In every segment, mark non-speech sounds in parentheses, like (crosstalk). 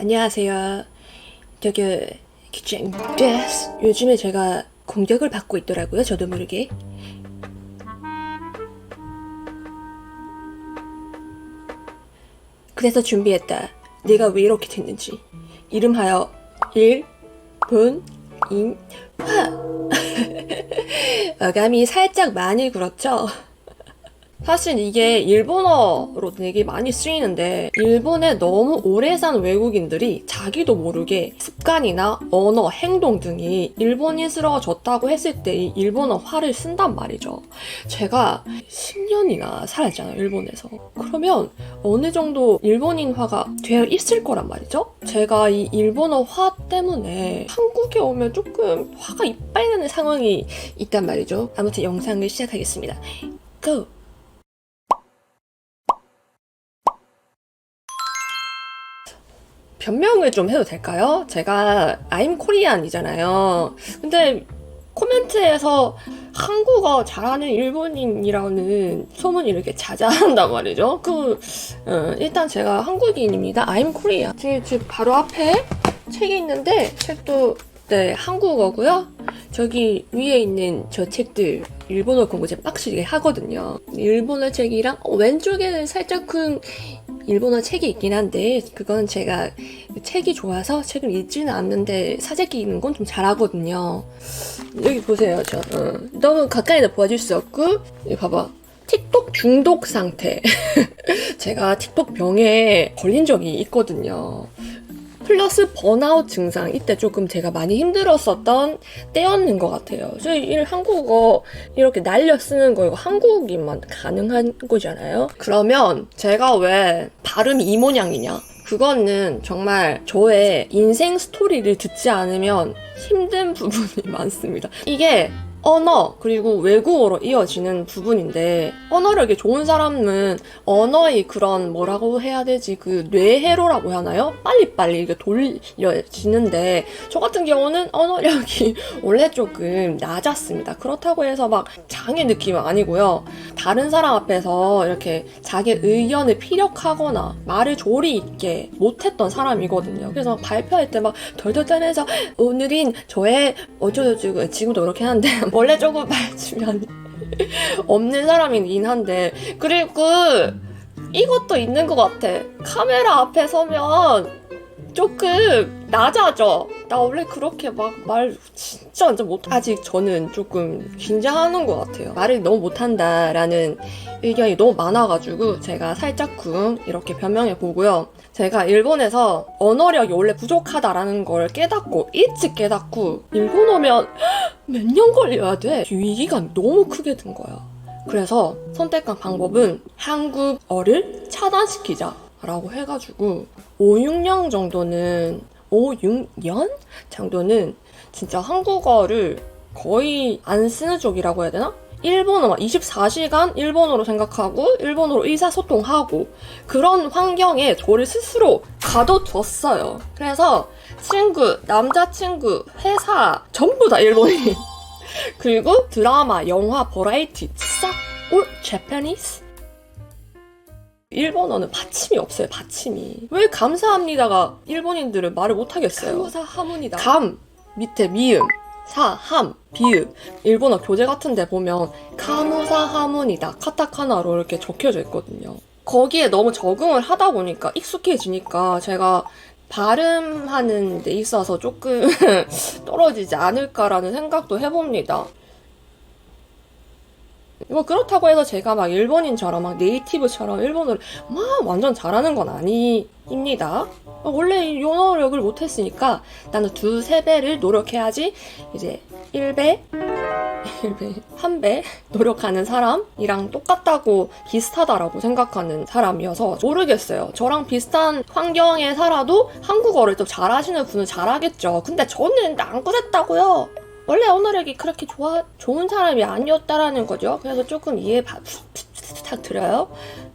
안녕하세요. 저기 기장 데스. 요즘에 제가 공격을 받고 있더라고요. 저도 모르게. 그래서 준비했다. 내가 왜 이렇게 됐는지. 이름하여 일본인화. (laughs) 어감이 살짝 많이 굴었죠? 사실 이게 일본어로 되게 많이 쓰이는데 일본에 너무 오래 산 외국인들이 자기도 모르게 습관이나 언어, 행동 등이 일본인스러워졌다고 했을 때 이 일본어 화를 쓴단 말이죠. 제가 10년이나 살았잖아요, 일본에서. 그러면 어느 정도 일본인화가 되어 있을 거란 말이죠. 제가 이 일본어화 때문에 한국에 오면 조금 화가 이빨 나는 상황이 있단 말이죠. 아무튼 영상을 시작하겠습니다. 고! 변명을 좀 해도 될까요? 제가 I'm Korean이잖아요. 근데 코멘트에서 한국어 잘하는 일본인이라는 소문이 이렇게 자자한단 말이죠. 그 어, 일단 제가 한국인입니다. I'm Korean. 제, 제 바로 앞에 책이 있는데 책도 네 한국어고요. 저기 위에 있는 저 책들 일본어 공부 제가 빡시게 하거든요. 일본어 책이랑 어, 왼쪽에는 살짝 큰 일본어 책이 있긴 한데 그건 제가 책이 좋아서 책을 읽지는 않는데 사재기 읽는 건 좀 잘하거든요. 여기 보세요. 저 어, 너무 가까이다 보여줄 수 없고 여기 봐봐. 틱톡 중독 상태. (laughs) 제가 틱톡 병에 걸린 적이 있거든요. 플러스 번아웃 증상 이때 조금 제가 많이 힘들었었던 때였는 것 같아요. 저희 일 한국어 이렇게 날려 쓰는 거 이거 한국인만 가능한 거잖아요. 그러면 제가 왜 발음이 이 모양이냐? 그거는 정말 저의 인생 스토리를 듣지 않으면 힘든 부분이 (laughs) 많습니다. 이게 언어 그리고 외국어로 이어지는 부분인데 언어력이 좋은 사람은 언어의 그런 뭐라고 해야 되지 그 뇌회로라고 하나요? 빨리빨리 이게 돌려지는데 저 같은 경우는 언어력이 (laughs) 원래 조금 낮았습니다. 그렇다고 해서 막 장애 느낌은 아니고요. 다른 사람 앞에서 이렇게 자기 의견을 피력하거나 말을 조리 있게 못했던 사람이거든요. 그래서 발표할 때 막 덜덜 떨면서 오늘인 저의 어쩌고저쩌고 지금도 그렇게 하는데 원래 조금 (laughs) 말주면 없는 사람이긴 한데 그리고 이것도 있는 것 같아. 카메라 앞에 서면 조금 낮아져. 나 원래 그렇게 막 말 진짜 완전 못. 아직 저는 조금 긴장하는 것 같아요. 말을 너무 못한다라는 의견이 너무 많아가지고 제가 살짝쿵 이렇게 변명해 보고요. 제가 일본에서 언어력이 원래 부족하다라는 걸 깨닫고 일찍 깨닫고 일본어면 (gasps) 몇 년 걸려야 돼. 위기감이 너무 크게 든 거야. 그래서 선택한 방법은 한국어를 차단시키자. 라고 해가지고 5, 6년 정도는 5, 6년 정도는 진짜 한국어를 거의 안 쓰는 쪽이라고 해야 되나? 일본어 24시간 일본어로 생각하고 일본어로 의사소통하고 그런 환경에 저를 스스로 가둬뒀어요. 그래서 친구, 남자친구, 회사 전부 다 일본인. (laughs) 그리고 드라마, 영화, 버라이티 싹올 Japanese 일본어는 받침이 없어요, 받침이. 왜 감사합니다가 일본인들은 말을 못하겠어요. 감사 하문이다. 감, 밑에 미음, 사, 함, 비읍. 일본어 교재 같은 데 보면 카무사 하문이다. 카타카나로 이렇게 적혀져 있거든요. 거기에 너무 적응을 하다 보니까 익숙해지니까 제가 발음하는 데 있어서 조금 (laughs) 떨어지지 않을까라는 생각도 해봅니다. 뭐 그렇다고 해서 제가 막 일본인처럼 막 네이티브처럼 일본어를 막 완전 잘하는 건 아니입니다. 원래 영어력을 못했으니까 나는 두세 배를 노력해야지 이제 1배, 1배, (laughs) 한배 노력하는 사람이랑 똑같다고 비슷하다라고 생각하는 사람이어서 모르겠어요. 저랑 비슷한 환경에 살아도 한국어를 또 잘하시는 분은 잘하겠죠. 근데 저는 안 그랬다고요. 원래 언어력이 그렇게 좋아, 좋은 사람이 아니었다라는 거죠. 그래서 조금 이해 바, 부탁드려요.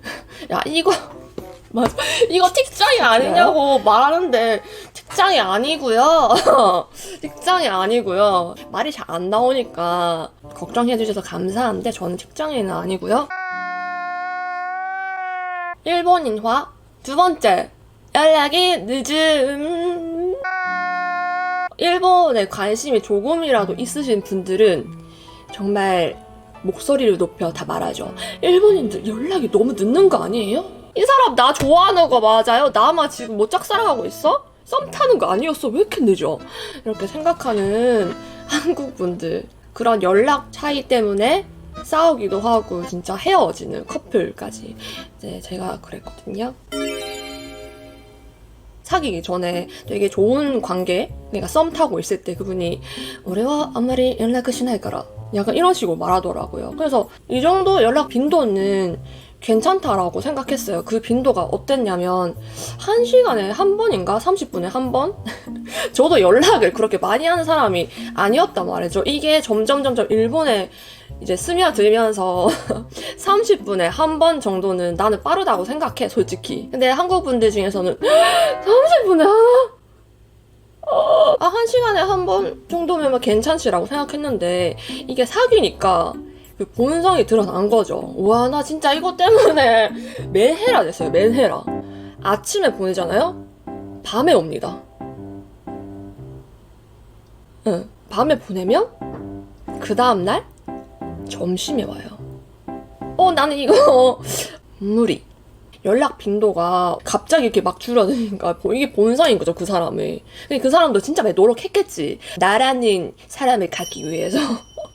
(laughs) 야, 이거, (laughs) 맞아. 이거 tik장이 아니냐고 말하는데, tik장이 아니고요 (laughs) tik장이 아니고요 말이 잘 안 나오니까 걱정해주셔서 감사한데, 저는 tik장이는 아니고요 일본인화. 두 번째. 연락이 늦음. 일본에 관심이 조금이라도 있으신 분들은 정말 목소리를 높여 다 말하죠. 일본인들 연락이 너무 늦는 거 아니에요? 이 사람 나 좋아하는 거 맞아요? 나만 지금 뭐 짝사랑하고 있어? 썸 타는 거 아니었어? 왜 이렇게 늦어? 이렇게 생각하는 한국 분들. 그런 연락 차이 때문에 싸우기도 하고 진짜 헤어지는 커플까지 이제 제가 그랬거든요. 사귀기 전에 되게 좋은 관계, 내가 썸 타고 있을 때 그분이 우리와 아무리 연락을 시나이까라 약간 이런 식으로 말하더라고요. 그래서 이 정도 연락 빈도는 괜찮다라고 생각했어요. 그 빈도가 어땠냐면, 한 시간에 한 번인가? 30분에 한 번? (laughs) 저도 연락을 그렇게 많이 하는 사람이 아니었단 말이죠. 이게 점점, 점점 일본에 이제 스며들면서 (laughs) 30분에 한 번 정도는 나는 빠르다고 생각해, 솔직히. 근데 한국 분들 중에서는 30분에 하나? 어, 아, 한 시간에 한 번 정도면 뭐 괜찮지라고 생각했는데, 이게 사귀니까 그 본성이 드러난 거죠. 와, 나 진짜 이것 때문에 (laughs) 맨해라 됐어요, 맨해라. 아침에 보내잖아요? 밤에 옵니다. 응, 밤에 보내면, 그 다음날, 점심에 와요. 어, 나는 이거 (laughs) 무리. 연락 빈도가 갑자기 이렇게 막 줄어드니까 보- 이게 본성인 거죠, 그 사람의. 그 사람도 진짜 많이 노력했겠지. 나라는 사람을 갖기 위해서. (laughs)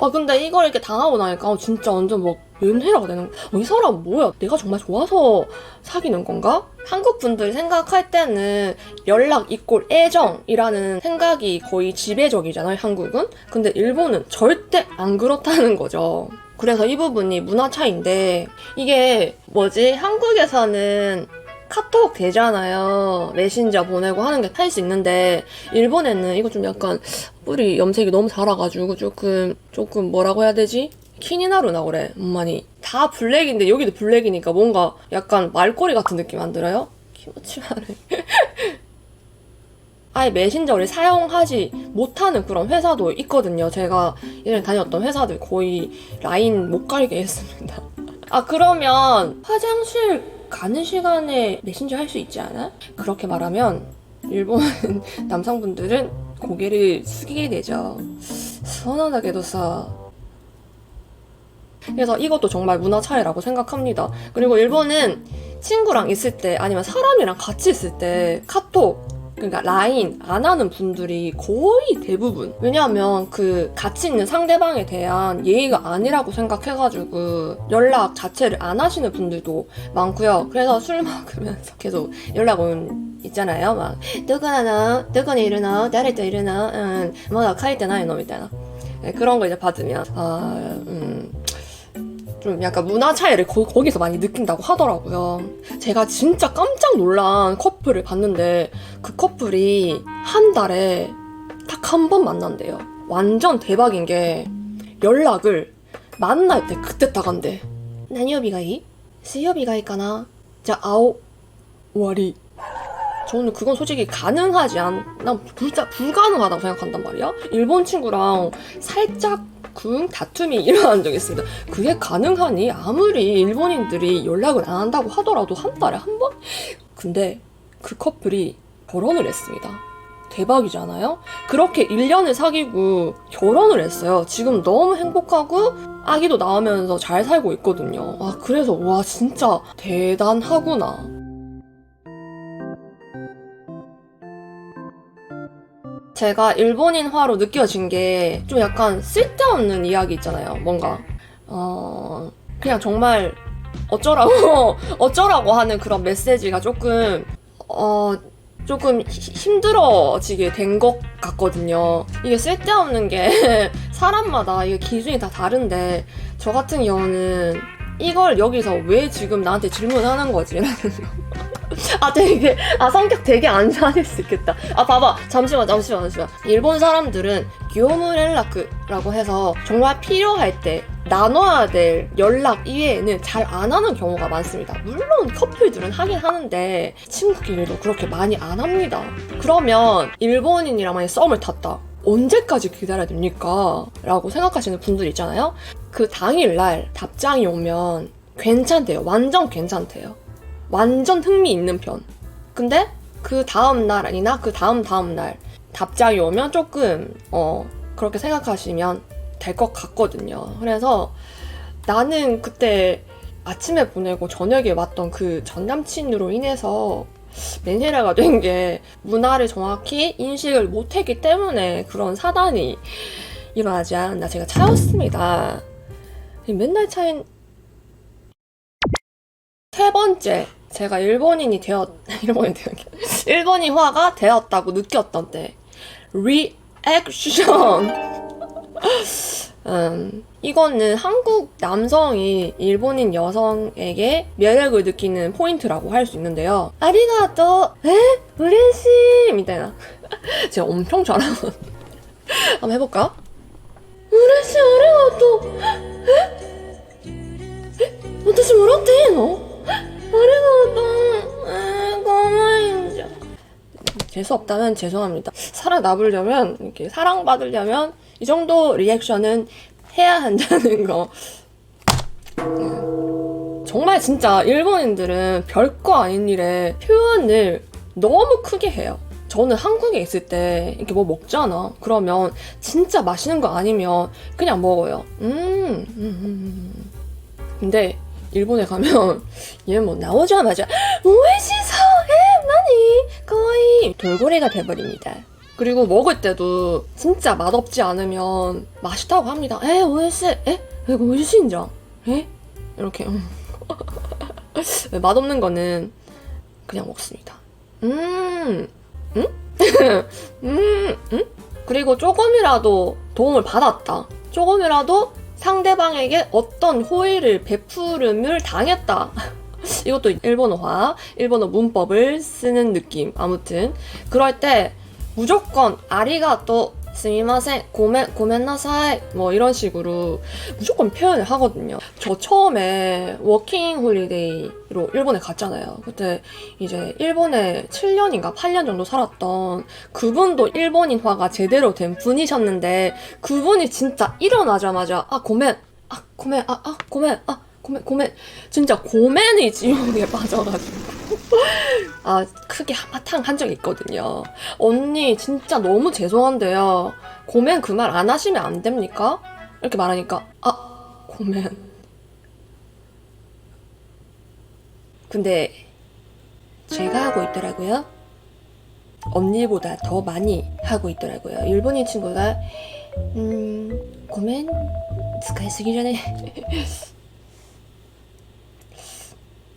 아, 근데 이걸 이렇게 당하고 나니까 진짜 완전 막 연애라고 되는 어, 이 사람 뭐야? 내가 정말 좋아서 사귀는 건가? 한국 분들 생각할 때는 연락 이꼴 애정이라는 생각이 거의 지배적이잖아요, 한국은. 근데 일본은 절대 안 그렇다는 거죠. 그래서 이 부분이 문화 차이인데 이게 뭐지? 한국에서는 카톡 되잖아요. 메신저 보내고 하는 게 할 수 있는데 일본에는 이거 좀 약간 뿌리 염색이 너무 자라가지고 조금 조금 뭐라고 해야 되지? 키니나루나 그래 엄마니 다 블랙인데 여기도 블랙이니까 뭔가 약간 말꼬리 같은 느낌 안 들어요? 키모치마를 (laughs) 아예 메신저를 사용하지 못하는 그런 회사도 있거든요. 제가 예전에 다녔던 회사들 거의 라인 못 갈게 했습니다. (laughs) 아 그러면 화장실 가는 시간에 메신저 할 수 있지 않아? 그렇게 말하면 일본 (laughs) 남성분들은 고개를 숙이게 되죠. 서운하게도 사. 그래서 이것도 정말 문화 차이라고 생각합니다. 그리고 일본은 친구랑 있을 때 아니면 사람이랑 같이 있을 때 카톡 그러니까 라인 안 하는 분들이 거의 대부분 왜냐하면 그 같이 있는 상대방에 대한 예의가 아니라고 생각해가지고 연락 자체를 안 하시는 분들도 많고요 그래서 술 (laughs) 먹으면서 계속 연락 온 있잖아요 막 누구나 누구니 이르나誰と 이르나 응, 뭐가 카이테 나이노 みたいな 네, 그런 거 이제 받으면 아 음. 좀 약간 문화 차이를 거, 기서 많이 느낀다고 하더라고요. 제가 진짜 깜짝 놀란 커플을 봤는데 그 커플이 한 달에 딱 한 번 만난대요. 완전 대박인 게 연락을 만날 때 그때 딱 한대. 何曜日がいい?水曜日がいいかな?じゃあ青 와리. 저는 그건 솔직히 가능하지 않, 난 불자, 불가능하다고 생각한단 말이야. 일본 친구랑 살짝 쿵 다툼이 (laughs) 일어난 적이 있습니다. 그게 가능하니? 아무리 일본인들이 연락을 안 한다고 하더라도 한 달에 한 번? 근데 그 커플이 결혼을 했습니다. 대박이잖아요? 그렇게 1년을 사귀고 결혼을 했어요. 지금 너무 행복하고 아기도 낳으면서 잘 살고 있거든요. 아, 그래서 와, 진짜 대단하구나. 제가 일본인화로 느껴진 게 좀 약간 쓸데없는 이야기 있잖아요. 뭔가 어 그냥 정말 어쩌라고 (laughs) 어쩌라고 하는 그런 메시지가 조금 어 조금 히- 힘들어지게 된 것 같거든요. 이게 쓸데없는 게 (laughs) 사람마다 이게 기준이 다 다른데 저 같은 경우는 이걸 여기서 왜 지금 나한테 질문하는 거지? (laughs) 라는 거. 아 되게 아 성격 되게 안 좋아질 수 있겠다. 아 봐봐 잠시만 잠시만 잠시만. 일본 사람들은 교무連絡라고 해서 정말 필요할 때 나눠야 될 연락 이외에는 잘 안 하는 경우가 많습니다. 물론 커플들은 하긴 하는데 친구끼리도 그렇게 많이 안 합니다. 그러면 일본인이랑 만약 썸을 탔다. 언제까지 기다려야 됩니까? 라고 생각하시는 분들 있잖아요. 그 당일날 답장이 오면 괜찮대요. 완전 괜찮대요. 완전 흥미 있는 편. 근데 그 다음 날이나 그 다음 다음 날 답장이 오면 조금 어 그렇게 생각하시면 될 것 같거든요. 그래서 나는 그때 아침에 보내고 저녁에 왔던 그 전 남친으로 인해서 맨헤라가 된 게 문화를 정확히 인식을 못했기 때문에 그런 사단이 일어나지 않았나 제가 차였습니다. 맨날 차인 세 번째 제가 일본인이 되었 (laughs) 일본이 되었 일본인화가 되었다고 느꼈던 때 리액션 (laughs) 음, 이거는 한국 남성이 일본인 여성에게 매력을 느끼는 포인트라고 할 수 있는데요. 아리가또, 에? 우레시! みたいな. (laughs) 제가 엄청 잘하거든요. 한번 해볼까? 우레시, 아리가또! 에? 에? 私もらっていいの 그리고 너무 가만히 아, 재수 없다면 죄송합니다. 살아남으려면 이렇게 사랑받으려면 이 정도 리액션은 해야 한다는 거. 정말 진짜 일본인들은 별거 아닌 일에 표현을 너무 크게 해요. 저는 한국에 있을 때 이렇게 뭐 먹잖아. 그러면 진짜 맛있는 거 아니면 그냥 먹어요. 음. 음, 음, 음 근데 일본에 가면 (laughs) 얘 뭐 나오자마자 오이시소 에 나니 거의 돌고래가 돼버립니다. 그리고 먹을 때도 진짜 맛없지 않으면 맛있다고 합니다. 에 오이시 에 이거 오이시인자 에 이렇게 (laughs) 음. 맛없는 거는 그냥 먹습니다. 음, (laughs) 음, 음, 음. 그리고 조금이라도 도움을 받았다. 조금이라도 상대방에게 어떤 호의를 베푸름을 당했다. (laughs) 이것도 일본어화, 일본어 문법을 쓰는 느낌. 아무튼 그럴 때 무조건 아리가또, 스미마센, 고멘, 고멘나사이 뭐 이런 식으로 무조건 표현을 하거든요. 저 처음에 워킹 홀리데이로 일본에 갔잖아요. 그때 이제 일본에 7년인가 8년 정도 살았던 그분도 일본인화가 제대로 된 분이셨는데 그분이 진짜 일어나자마자 아 고멘, 아 고멘, 아, 아 고멘, 아 고멘, 고멘 진짜 고멘이 지옥에 (laughs) 빠져가지고 아, 크게 한바탕 한 적 있거든요. 언니, 진짜 너무 죄송한데요. 고멘 그 말 안 하시면 안 됩니까? 이렇게 말하니까, 아, 고멘. 근데, 제가 하고 있더라고요. 언니보다 더 많이 하고 있더라고요. 일본인 친구가, 음, 고멘, 스카이 쓰기 전에. (laughs)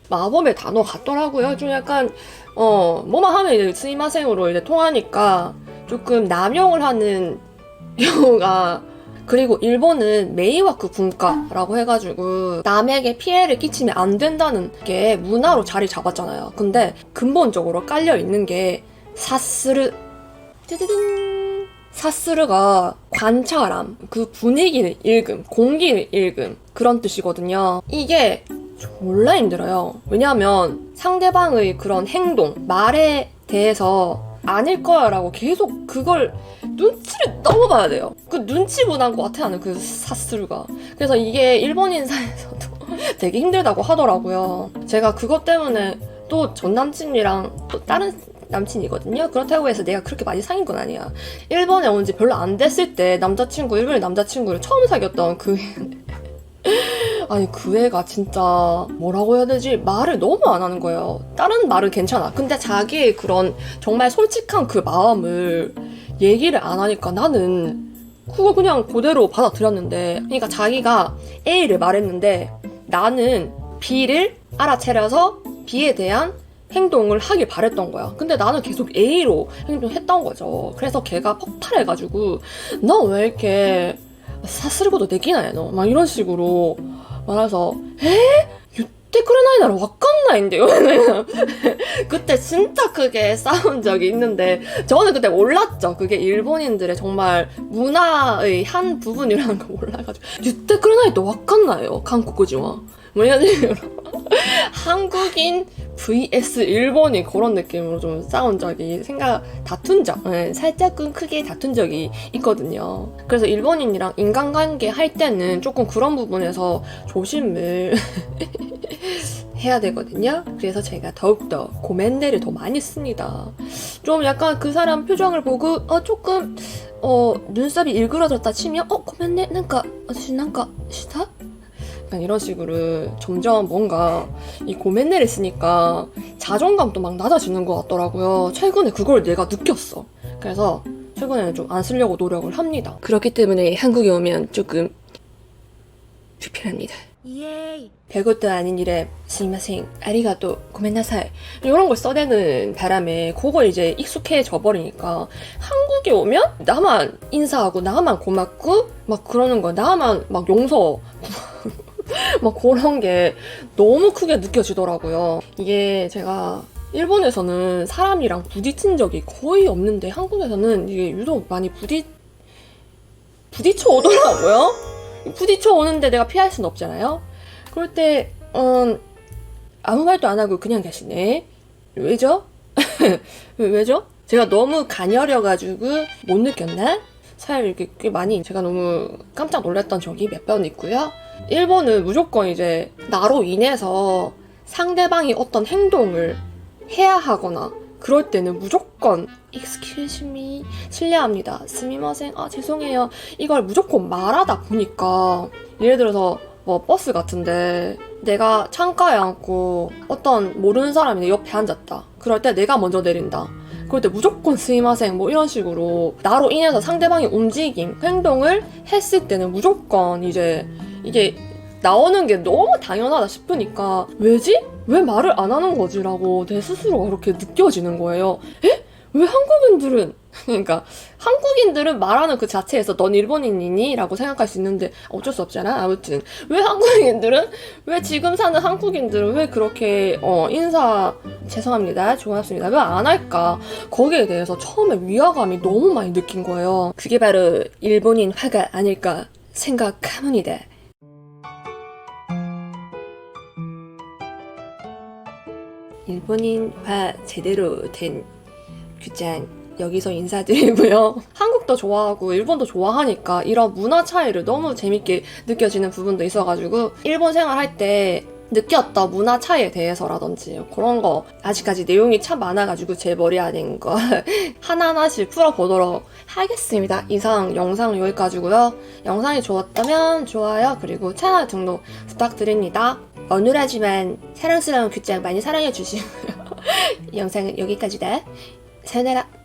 마법의 단어 같더라고요. 좀 약간 어 뭐만 하면 이제 스미마생으로 이제 통하니까 조금 남용을 하는 (laughs) 경우가 그리고 일본은 메이와크 분과라고 해가지고 남에게 피해를 끼치면 안 된다는 게 문화로 자리 잡았잖아요. 근데 근본적으로 깔려 있는 게 사스르 뚜두둔 사스르가 관찰함, 그 분위기를 읽음, 공기를 읽음 그런 뜻이거든요. 이게 졸라 힘들어요. 왜냐하면 상대방의 그런 행동, 말에 대해서 아닐 거야 라고 계속 그걸 눈치를 너무 봐야 돼요. 그 눈치 보단 것 같아, 나는 그 사스루가. 그래서 이게 일본인 사이에서도 (laughs) 되게 힘들다고 하더라고요. 제가 그것 때문에 또 전 남친이랑 또 다른 남친이거든요. 그렇다고 해서 내가 그렇게 많이 사귄 건 아니야. 일본에 온 지 별로 안 됐을 때 남자친구, 일본의 남자친구를 처음 사귀었던 그 아니 그 애가 진짜 뭐라고 해야 되지 말을 너무 안 하는 거예요. 다른 말은 괜찮아. 근데 자기의 그런 정말 솔직한 그 마음을 얘기를 안 하니까 나는 그거 그냥 그대로 받아들였는데 그러니까 자기가 A를 말했는데 나는 B를 알아채려서 B에 대한 행동을 하길 바랬던 거야. 근데 나는 계속 A로 행동했던 거죠. 그래서 걔가 폭발해가지고 너 왜 이렇게 사스르고도 되기나요? 너? 막 이런 식으로 말해서 에? 유때 그래나이나라 와깐나인데요? 그때 진짜 크게 싸운 적이 있는데 저는 그때 몰랐죠. 그게 일본인들의 정말 문화의 한 부분이라는 걸 몰라가지고 유때 그래나이도 와깐나요? 한국어지와 뭐 이런 식으로 (laughs) 한국인 vs 일본이 그런 느낌으로 좀 싸운 적이 생각 다툰 적 네, 살짝은 크게 다툰 적이 있거든요. 그래서 일본인이랑 인간관계 할 때는 조금 그런 부분에서 조심을 (laughs) 해야 되거든요. 그래서 제가 더욱더 고멘데를 더 많이 씁니다. 좀 약간 그 사람 표정을 보고 어 조금 어 눈썹이 일그러졌다 치면 어 고멘데 난가 어, 아저씨 난가 싫다 약간 이런 식으로 점점 뭔가 이 고멘네를 쓰니까 자존감도 막 낮아지는 것 같더라고요. 최근에 그걸 내가 느꼈어. 그래서 최근에는 좀 안 쓰려고 노력을 합니다. 그렇기 때문에 한국에 오면 조금 불편합니다. 이에이. 별것도 아닌 일에 스미마생, 아리가또, 고멘나사이 이런 걸 써대는 바람에 그거 이제 익숙해져 버리니까 한국에 오면 나만 인사하고 나만 고맙고 막 그러는 거 나만 막 용서 (laughs) 막 그런 게 너무 크게 느껴지더라고요. 이게 제가 일본에서는 사람이랑 부딪힌 적이 거의 없는데 한국에서는 이게 유독 많이 부딪 부딪혀 오더라고요. (laughs) 부딪혀 오는데 내가 피할 순 없잖아요. 그럴 때, 음, 아무 말도 안 하고 그냥 계시네. 왜죠? 왜- (laughs) 왜죠? 제가 너무 가녀려가지고 못 느꼈나? 사실 이렇게 꽤 많이 제가 너무 깜짝 놀랐던 적이 몇 번 있고요. 일본은 무조건 이제 나로 인해서 상대방이 어떤 행동을 해야 하거나 그럴 때는 무조건 excuse me. 실례합니다 스미마생 아 죄송해요. 이걸 무조건 말하다 보니까 예를 들어서 뭐 버스 같은데 내가 창가에 앉고 어떤 모르는 사람이 내 옆에 앉았다. 그럴 때 내가 먼저 내린다. 그럴 때 무조건 스미마생 뭐 이런 식으로 나로 인해서 상대방이 움직임 행동을 했을 때는 무조건 이제 이게 나오는 게 너무 당연하다 싶으니까 왜지? 왜 말을 안 하는 거지라고 내 스스로가 그렇게 느껴지는 거예요. 에? 왜 한국인들은 (laughs) 그러니까 한국인들은 말하는 그 자체에서 넌 일본인이니? 라고 생각할 수 있는데 어쩔 수 없잖아. 아무튼 왜 한국인들은 왜 지금 사는 한국인들은 왜 그렇게 어 인사 죄송합니다. 좋았습니다. 왜 안 할까? 거기에 대해서 처음에 위화감이 너무 많이 느낀 거예요. 그게 바로 일본인 화가 아닐까 생각합니다. 일본인화 제대로 된 규장 여기서 인사드리고요. (laughs) 한국도 좋아하고 일본도 좋아하니까 이런 문화 차이를 너무 재밌게 느껴지는 부분도 있어가지고 일본 생활할 때 느꼈던 문화 차이에 대해서라든지 그런 거 아직까지 내용이 참 많아가지고 제 머리 있는 거 (laughs) 하나하나씩 풀어보도록 하겠습니다. 이상 영상 여기까지고요. 영상이 좋았다면 좋아요 그리고 채널 등록 부탁드립니다. 어눌하지만 사랑스러운 규장 많이 사랑해 주시고요. (laughs) 영상은 여기까지다. 사요나라.